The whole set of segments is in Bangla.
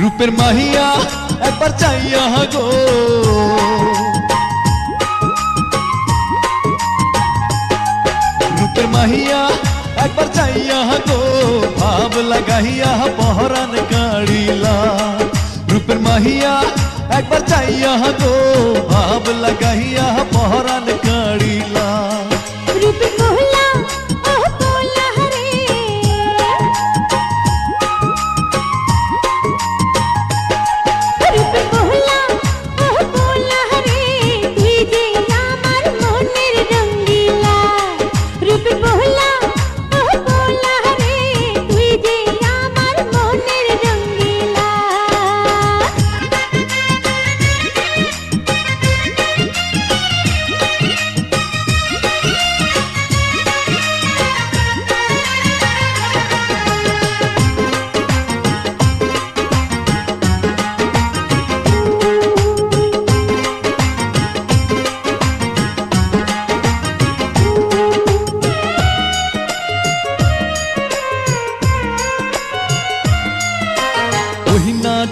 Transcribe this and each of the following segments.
রূপের মাহিয়া একবার চাইয়া গো রূপের মাহিয়া একবার চাইয়া গো ভাব লাগাইয়া পহরান কাড়িলা রূপের মাহিয়া একবার চাইয়া গো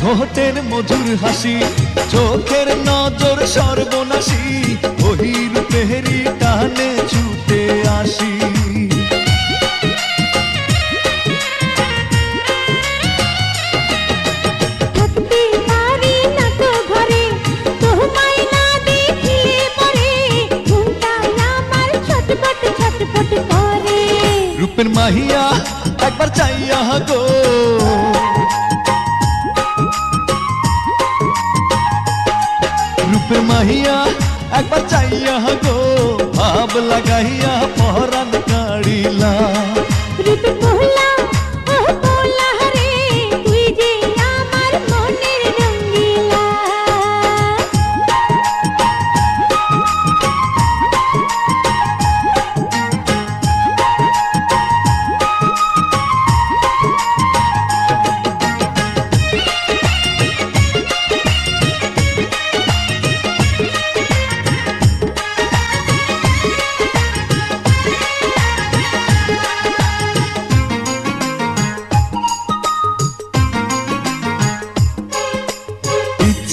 ঠোঁটের মধুর হাসি চোখের নজর সর্বনাশী ওহির পেহরি টানে ছুটে আসি। রূপের মাহিয়া একবার চাইয়া গো महिया एक बच्चा यहाँ गो भाव लगाइया पहरन काड़ीला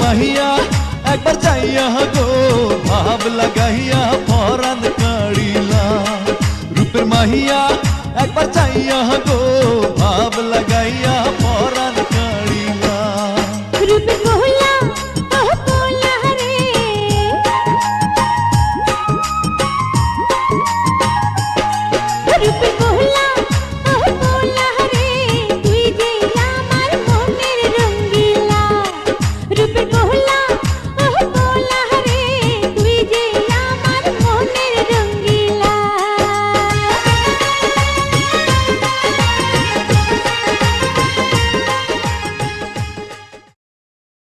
महिया एक बार जाइया गो। भाव लगाइया फ़ौरन कड़ीला रूप महिया एक बार जाइया गो।